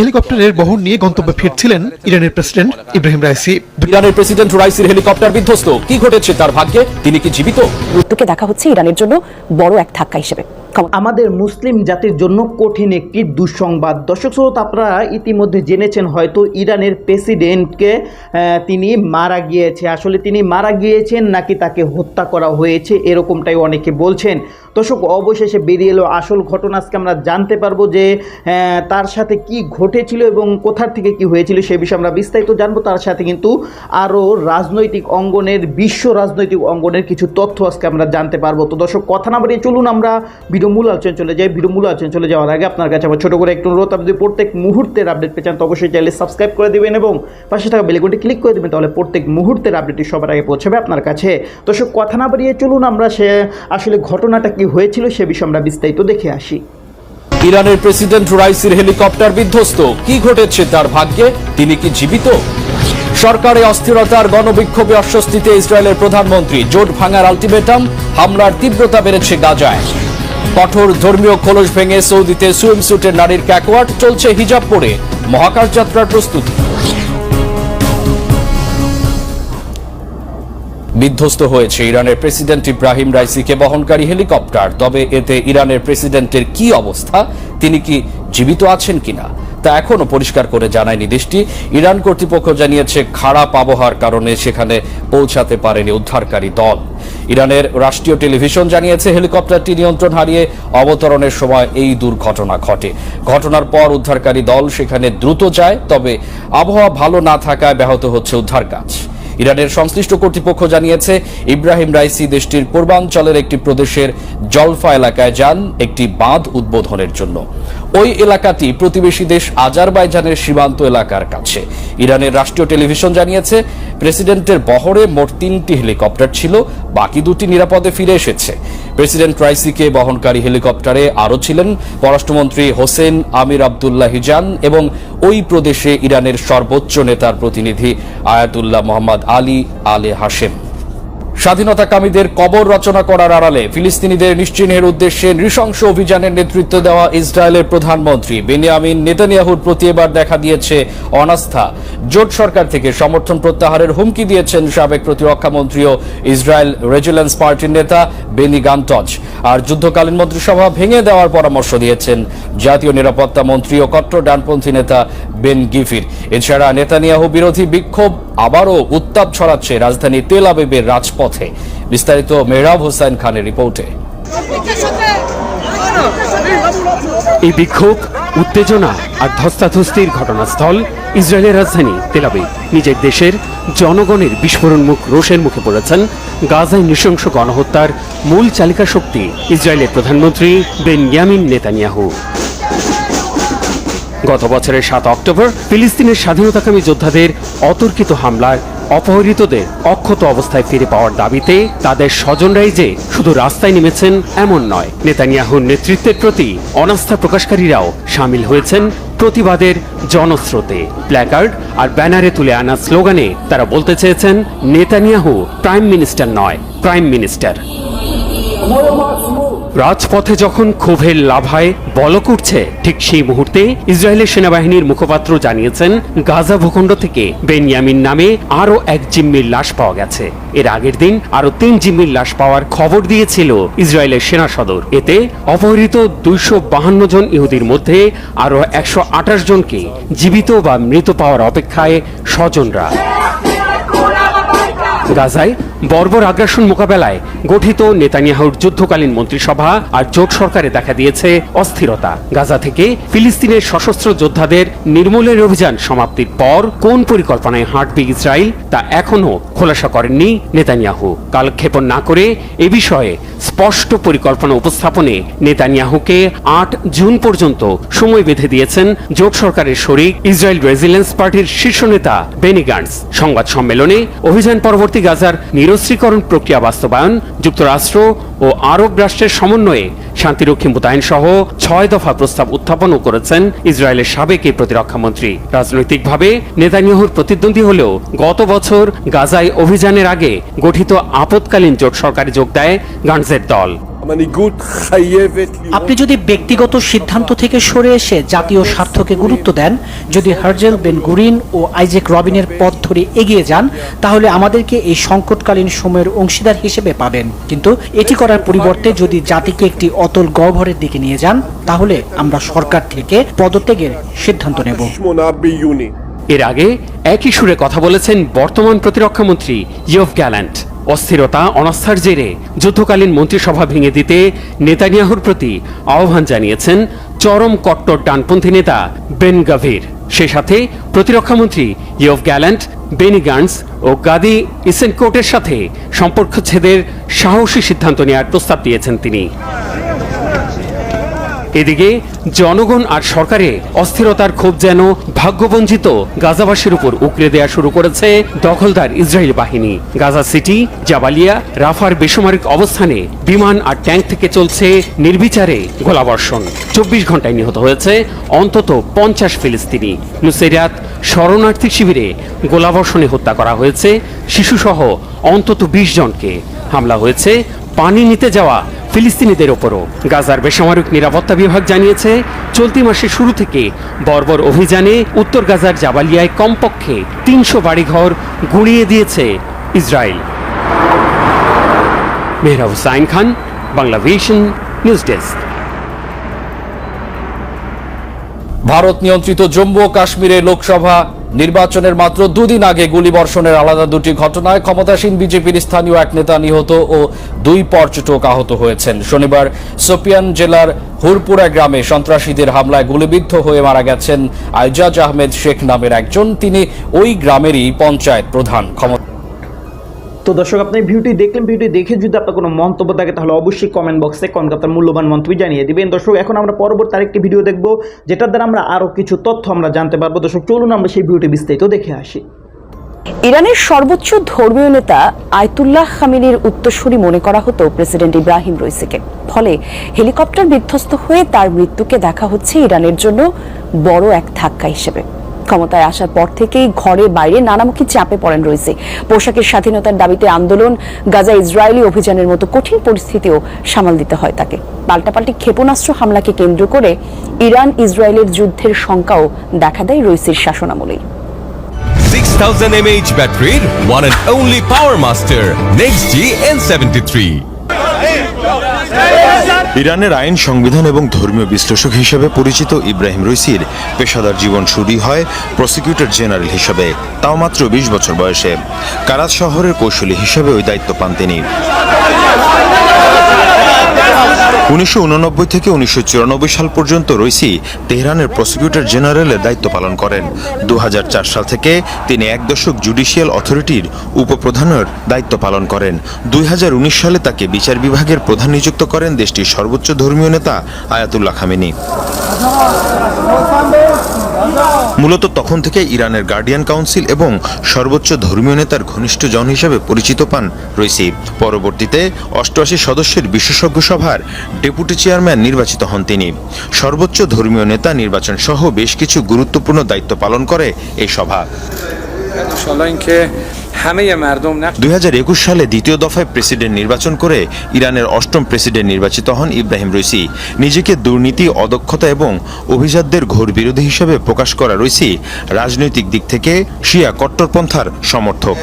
হেলিকপ্টারের বহন নিয়ে গন্তব্যে ফিরছিলেন ইরানের প্রেসিডেন্ট ইব্রাহিম রাইসি। ইরানের প্রেসিডেন্ট রাইসির হেলিকপ্টার বিধ্বস্ত। কি ঘটেছে? তার ভাগ্যে তিনি কি জীবিত? মৃত্যুকে দেখা হচ্ছে ইরানের জন্য বড় এক ধাক্কা হিসেবে। আমাদের মুসলিম জাতির জন্য কঠিন একটি দুঃসংবাদ। দর্শক শ্রোতা, আপনারা ইতিমধ্যে জেনেছেন, হয়তো ইরানের প্রেসিডেন্টকে তিনি মারা গিয়েছে। আসলে তিনি মারা গিয়েছেন নাকি তাকে হত্যা করা হয়েছে এরকমটাই অনেকে বলছেন। দর্শক, অবশেষে বেরিয়ে এলো আসল ঘটনা। আজকে আমরা জানতে পারব যে তার সাথে কি ঘটেছিল এবং কোথার থেকে কি হয়েছিল সে বিষয়ে আমরা বিস্তারিত জানব। তার সাথে কিন্তু আরও রাজনৈতিক অঙ্গনের, বিশ্ব রাজনৈতিক অঙ্গনের কিছু তথ্য আজকে আমরা জানতে পারব। তো দর্শক, কথা না বাড়িয়ে চলুন, আমরা ভিডিও মূল আলোচনা চলে যাই ভিডিও মূল আলোচনা চলে যাওয়ার আগে আপনার কাছে আমার ছোট করে একটু অনুরোধ। আপনি প্রত্যেক মুহূর্তের আপডেট পেয়ে চান, তো অবশ্যই চাইলে সাবস্ক্রাইব করে দিবেন এবং পাশে থাকা বেলেগুনটি ক্লিক করে দেবেন, তাহলে প্রত্যেক মুহূর্তের আপডেটটি সবার আগে পৌঁছাবে আপনার কাছে। তো সব কথা না বাড়িয়ে চলুন আমরা সে, আসলে ঘটনাটা কি হয়েছিল সে বিষয়ে আমরা বিস্তারিত দেখে আসি। ইরানের প্রেসিডেন্ট রাইসির হেলিকপ্টার বিধ্বস্ত। কি ঘটেছে তার ভাগ্যে? তিনি কি জীবিত? সরকারে অস্থিরতার গণবিক্ষোভে অস্বস্তিতে ইসরায়েলের প্রধানমন্ত্রী, জোট ভাঙার আলটিমেটাম, হামলার তীব্রতা বেড়েছে গাজায়। কঠোর ধর্মীয় খোলস ভেঙে সৌদিতে সুইমস্যুটের নারীর ক্যাকওয়ার্ড, চলছে হিজাব পরে। মহাকাশ যাত্রার প্রস্তুতি। বিধ্বস্ত হয়েছে ইরানের প্রেসিডেন্ট ইব্রাহিম রাইসিকে বহনকারী হেলিকপ্টার। তবে এতে ইরানের প্রেসিডেন্টের কি অবস্থা, তিনি কি জীবিত আছেন কিনা? তা এখনও পরিষ্কার করে জানায়নি দেশটি। ইরান কর্তৃপক্ষ জানিয়েছে, খারাপ আবহাওয়ার কারণে সেখানে পৌঁছাতে পারেনি উদ্ধারকারী দল। ইরানের রাষ্ট্রীয় টেলিভিশন জানিয়েছে, হেলিকপ্টারটি নিয়ন্ত্রণ হারিয়ে অবতরণের সময় এই দুর্ঘটনা ঘটে। ঘটনার পর উদ্ধারকারী দল সেখানে দ্রুত যায়, তবে আবহাওয়া ভালো না থাকায় ব্যাহত হচ্ছে উদ্ধার কাজ। ইরানের সংশ্লিষ্ট কর্তৃপক্ষ জানিয়েছে, ইব্রাহিম রাইসি দেশটির পূর্বাঞ্চলের একটি প্রদেশের জলফা এলাকায় যান একটি বাঁধ উদ্বোধনের জন্য। ওই এলাকাটি প্রতিবেশী দেশ আজারবাইজানের সীমান্ত এলাকার কাছে। ইরানের রাষ্ট্রীয় টেলিভিশন জানিয়েছে, প্রেসিডেন্টের বহরে মোট তিনটি হেলিকপ্টার ছিল, বাকি দুটি নিরাপদে ফিরে এসেছে। প্রেসিডেন্ট রাইসিকে বহনকারী হেলিকপ্টারে আরও ছিলেন পররাষ্ট্রমন্ত্রী হোসেন আমির আবদুল্লাহ হিজান এবং ওই প্রদেশে ইরানের সর্বোচ্চ নেতার প্রতিনিধি আয়াতুল্লাহ মোহাম্মদ আলী আলে হাশেম। স্বাধীনতাকামীদের কবর রচনা করার আড়ালে ফিলিস্তিনিদের নিশ্চিহ্নের উদ্দেশ্যে নৃশংস অভিযানের নেতৃত্ব দেওয়া ইসরায়েলের প্রধানমন্ত্রী বেনিয়ামিন নেতানিয়াহুর প্রতি এবার দেখা দিয়েছে অনাস্থা। জোট সরকার থেকে সমর্থন প্রত্যাহারের হুমকি দিয়েছেন সাবেক প্রতিরক্ষামন্ত্রী ও ইসরায়েল রেজিলেন্স পার্টির নেতা বেনি গান্তজ। আর যুদ্ধকালীন মন্ত্রিসভা ভেঙে দেওয়ার পরামর্শ দিয়েছেন জাতীয় নিরাপত্তা মন্ত্রী ও কট্টর ডানপন্থী নেতা বেন গিফির। এছাড়া নেতানিয়াহু বিরোধী বিক্ষোভ আবারও উত্তাপ ছড়াচ্ছে রাজধানী তেল আবিবের রাজপথে। বিস্তারিত মেহরাব হোসেন খানের রিপোর্টে। এই বিক্ষোভ, উত্তেজনা আর ধস্তাধস্তির ঘটনাস্থল ইসরায়েলের রাজধানী তেলাবে নিজের দেশের জনগণের বিস্ফোরণ মুখ রোষের মুখে পড়েছেন গাজায় নৃশংস গণহত্যার মূল চালিকা শক্তি ইসরায়েলের প্রধানমন্ত্রী বেনয়ামিন নেতানিয়াহু। গত বছরের সাত অক্টোবর ফিলিস্তিনের স্বাধীনতাকামী যোদ্ধাদের অতর্কিত হামলায় অপহৃতদের অক্ষত অবস্থায় ফিরে পাওয়ার দাবিতে তাদের স্বজনরাই যে শুধু রাস্তায় নেমেছেন, এমন নয়। নেতানিয়াহুর নেতৃত্বের প্রতি অনাস্থা প্রকাশকারীরাও সামিল হয়েছেন প্রতিবাদের জনস্রোতে। প্ল্যাকার্ড আর ব্যানারে তুলে আনা স্লোগানে তারা বলতে চেয়েছেন, নেতানিয়াহু প্রাইম মিনিস্টার নয়, প্রাইম মিনিস্টার। রাজপথে যখন ক্ষোভের লাভায় বলক উঠছে, ঠিক সেই মুহূর্তে ইসরায়েলের সেনাবাহিনীর মুখপাত্র জানিয়েছেন, গাজা ভূখণ্ড থেকে বেনিয়ামিন নামে আরও এক জিম্মির লাশ পাওয়া গেছে। এর আগের দিন আরও তিন জিম্মির লাশ পাওয়ার খবর দিয়েছিল ইসরায়েলের সেনা সদর। এতে অপহৃত দুইশো বাহান্ন জন ইহুদির মধ্যে আরও একশো আঠাশ জনকে জীবিত বা মৃত পাওয়ার অপেক্ষায় স্বজনরা গাজায় বর্বর আগ্রাসন মোকাবেলায় গঠিত নেতানিয়াহুর যুদ্ধকালীন মন্ত্রিসভা আর জোট সরকারে দেখা দিয়েছে অস্থিরতা। গাজা থেকে ফিলিস্তিনের সশস্ত্র যোদ্ধাদের নির্মূলের অভিযান সমাপ্তির পর কোন পরিকল্পনায় হাঁটবে ইসরায়েল তা এখনও খোলাসা করেননি নেতানিয়াহু। কালক্ষেপণ না করে এ বিষয়ে স্পষ্ট পরিকল্পনা উপস্থাপনে নেতানিয়াহুকে আট জুন পর্যন্ত সময় বেঁধে দিয়েছেন জোট সরকারের শরিক ইসরায়েল রেজিলেন্স পার্টির শীর্ষ নেতা বেনিগান্স সংবাদ সম্মেলনে অভিযান পরবর্তী গাজার নিরস্ত্রীকরণ প্রক্রিয়া বাস্তবায়ন, যুক্তরাষ্ট্র ও আরব রাষ্ট্রের সমন্বয়ে শান্তিরক্ষী মোতায়েন সহ ছয় দফা প্রস্তাব উত্থাপনও করেছেন ইসরায়েলের সাবেক এই প্রতিরক্ষামন্ত্রী রাজনৈতিকভাবে নেতানিয়াহুর প্রতিদ্বন্দ্বী হলেও গত বছর গাজায় অভিযানের আগে গঠিত আপৎকালীন জোট সরকারে যোগ দেয় গানজের দল। המנהיגות חייבת להיות... আপনি যদি ব্যক্তিগত সিদ্ধান্ত থেকে সরে এসে জাতীয় স্বার্থকে গুরুত্ব দেন যদি হার্জেল বেন গুরিন ও আইজেক রবিনের পথ ধরে এগিয়ে যান তাহলে আমাদেরকে এই সংকটকালীন সময়ের অংশীদার হিসেবে পাবেন কিন্তু এটি করার পরিবর্তে যদি জাতিকে একটি অতল গহ্বরের দিকে নিয়ে যান তাহলে আমরা সরকার থেকে পদত্যাগের সিদ্ধান্ত নেব שמונה ביוני. এর আগে একই সুরে কথা বলেছেন বর্তমান প্রতিরক্ষামন্ত্রী ইয়ফ গ্যালান্ট অস্থিরতা, অনাস্থার জেরে যুদ্ধকালীন মন্ত্রিসভা ভেঙে দিতে নেতানিয়াহুর প্রতি আহ্বান জানিয়েছেন চরম কট্টর ডানপন্থী নেতা বেন গাভির। সে সাথে প্রতিরক্ষামন্ত্রী ইয়ফ গ্যালান্ট, বেনি গান্স ও গাদি ইসেনকোটের সাথে সম্পর্কচ্ছেদের সাহসী সিদ্ধান্ত নেওয়ার প্রস্তাব দিয়েছেন তিনি। এদিকে জনগণ আর সরকারে অস্থিরতার ক্ষোভ যেন ভাগ্যবঞ্চিত গাজাবাসীর উপর উকড়ে দেয়া শুরু করেছে দখলদার ইসরায়েল বাহিনী। গাজা সিটি, জাবালিয়া, রাফার বেসামরিক অবস্থানে বিমান আর ট্যাঙ্ক থেকে চলছে নির্বিচারে গোলাবর্ষণ। চব্বিশ ঘন্টায় নিহত হয়েছে অন্তত পঞ্চাশ ফিলিস্তিনি। নুসেরিয়াত শরণার্থী শিবিরে গোলাবর্ষণে হত্যা করা হয়েছে। শিশুসহ অন্তত বিশ জনকে। হামলা হয়েছে। পানি নিতে যাওয়া ফিলিস্তিনিদের ওপরও। গাজার বেসামরিক নিরাপত্তা বিভাগ জানিয়েছে, চলতি মাসের শুরু থেকে বর্বর অভিযানে উত্তর গাজার জাবালিয়ায় কমপক্ষে তিনশো বাড়িঘর গুঁড়িয়ে দিয়েছে Israel. Mehra Hussain Khan, Bangla vision, news desk. Bharat নিয়ন্ত্রিত জম্মু ও কাশ্মীরে লোকসভা নির্বাচনের মাত্র দুদিন আগে গুলিবর্ষণের আলাদা দুটি ঘটনায় ক্ষমতাসীন বিজেপির স্থানীয় এক নেতা নিহত ও দুই পর্যটক আহত হয়েছেন। শনিবার সোপিয়ান জেলার হুরপুরা গ্রামে সন্ত্রাসীদের হামলায় গুলিবিদ্ধ হয়ে মারা গেছেন আইজাজ আহমেদ শেখ নামের একজন। তিনি ওই গ্রামেরই পঞ্চায়েত প্রধান। ক্ষমতা তো দর্শক, আপনি ভিডিওটি দেখলেন ভিডিওটি দেখে যদি আপনার কোনো মন্তব্য থাকে, তাহলে অবশ্যই কমেন্ট বক্সে কমেন্ট আপনার মূল্যবান মন্তব্য জানিয়ে দিবেন। দর্শক, এখন আমরা পরবর্তী আরেকটি ভিডিও দেখব, যেটার দ্বারা আমরা আরও কিছু তথ্য আমরা জানতে পারব। দর্শক, চলুন আমরা সেই ভিডিওটি বিস্তারিত দেখে আসি। ইরানের সর্বোচ্চ ধর্মীয় নেতা আয়তুল্লাহ খামিনির উত্তরসূরি মনে করা হতো প্রেসিডেন্ট ইব্রাহিম রইসিকে। ফলে হেলিকপ্টার বিধ্বস্ত হয়ে তার মৃত্যুকে দেখা হচ্ছে ইরানের জন্য বড় এক ধাক্কা হিসেবে। ক্ষমতায় আসার পর থেকেই ঘরে বাইরে নানামুখী চাপে পড়েন রয়েছে পোশাকের স্বাধীনতার দাবিতে আন্দোলন গাজা ইসরায়েলি অভিযানের মতো কঠিন পরিস্থিতিও সামাল দিতে হয় তাকে। পাল্টাপাল্টি ক্ষেপণাস্ত্র হামলাকে কেন্দ্র করে ইরান ইসরায়েলের যুদ্ধের শঙ্কাও দেখা দেয় রইসির শাসনামলেই। 6000 mAh battery, one and only Power Master, Next G N73. ইরানের আইন সংবিধান এবং ধর্মীয় বিশ্লেষক হিসেবে পরিচিত ইব্রাহিম রইসির পেশাদার জীবন শুরু হয় প্রসিকিউটর জেনারেল হিসেবে, তাও মাত্র বিশ বছর বয়সে। কারাত শহরের কৌশলী হিসেবে ওই দায়িত্ব পান তিনি। উনিশশো উননব্বই থেকে উনিশশো চুরানব্বই সাল পর্যন্ত রইসি তেহরানের প্রসিকিউটর জেনারেলের দায়িত্ব পালন করেন। দু হাজার চার সাল থেকে তিনি এক দশক জুডিশিয়াল অথরিটির উপপ্রধানের দায়িত্ব পালন করেন। দুই হাজার উনিশ সালে তাকে বিচার বিভাগের প্রধান নিযুক্ত করেন দেশটির সর্বোচ্চ ধর্মীয় নেতা আয়াতুল্লাহ খামেনি। মূলত তখন থেকে ইরানের গার্ডিয়ান কাউন্সিল এবং সর্বোচ্চ ধর্মীয় নেতার ঘনিষ্ঠ জন হিসেবে পরিচিত পান রইসি। পরবর্তীতে অষ্টআশি সদস্যের বিশেষজ্ঞ সভার ডেপুটি চেয়ারম্যান নির্বাচিত হন তিনি। সর্বোচ্চ ধর্মীয় নেতা নির্বাচন সহ বেশ কিছু গুরুত্বপূর্ণ দায়িত্ব পালন করে এই সভা। দুই হাজার একুশ সালে দ্বিতীয় দফায় প্রেসিডেন্ট নির্বাচন করে ইরানের অষ্টম প্রেসিডেন্ট নির্বাচিত হন ইব্রাহিম রইসি। নিজেকে দুর্নীতি অদক্ষতা এবং অভিজাতদের ঘোর বিরোধী হিসেবে প্রকাশ করা রইসি রাজনৈতিক দিক থেকে শিয়া কট্টরপন্থার সমর্থক।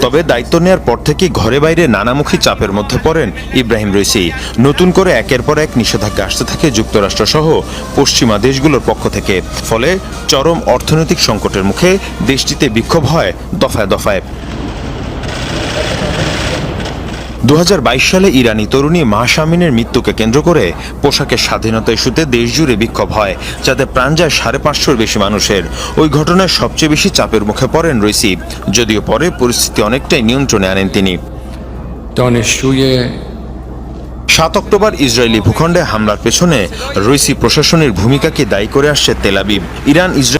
তবে দায়িত্ব নেওয়ার পর থেকে ঘরে বাইরে নানামুখী চাপের মধ্যে পড়েন ইব্রাহিম রইসি। নতুন করে একের পর এক নিষেধাজ্ঞা আসতে থাকে যুক্তরাষ্ট্র সহ পশ্চিমা দেশগুলোর পক্ষ থেকে। ফলে চরম অর্থনৈতিক সংকটের মুখে দেশটিতে বিক্ষোভ হয় দফায় দফায়। দু সালে ইরানি তরুণী মাহসামিনের মৃত্যুকে কেন্দ্র করে পোশাকের স্বাধীনতা ইস্যুতে দেশজুড়ে বিক্ষোভ হয় যাতে প্রাণ যায় সাড়ে পাঁচশোর বেশি মানুষের। ওই ঘটনায় সবচেয়ে বেশি চাপের মুখে পড়েন রইসি যদিও পরে পরিস্থিতি অনেকটাই নিয়ন্ত্রণে আনেন তিনি। সাত অক্টোবর ইসরায়েলি ভূখণ্ডে হামলার পেছনে রইসি প্রশাসনের ভূমিকাকে দায়ী করে আসছে তেলাবিব ইরান ইসরায়েল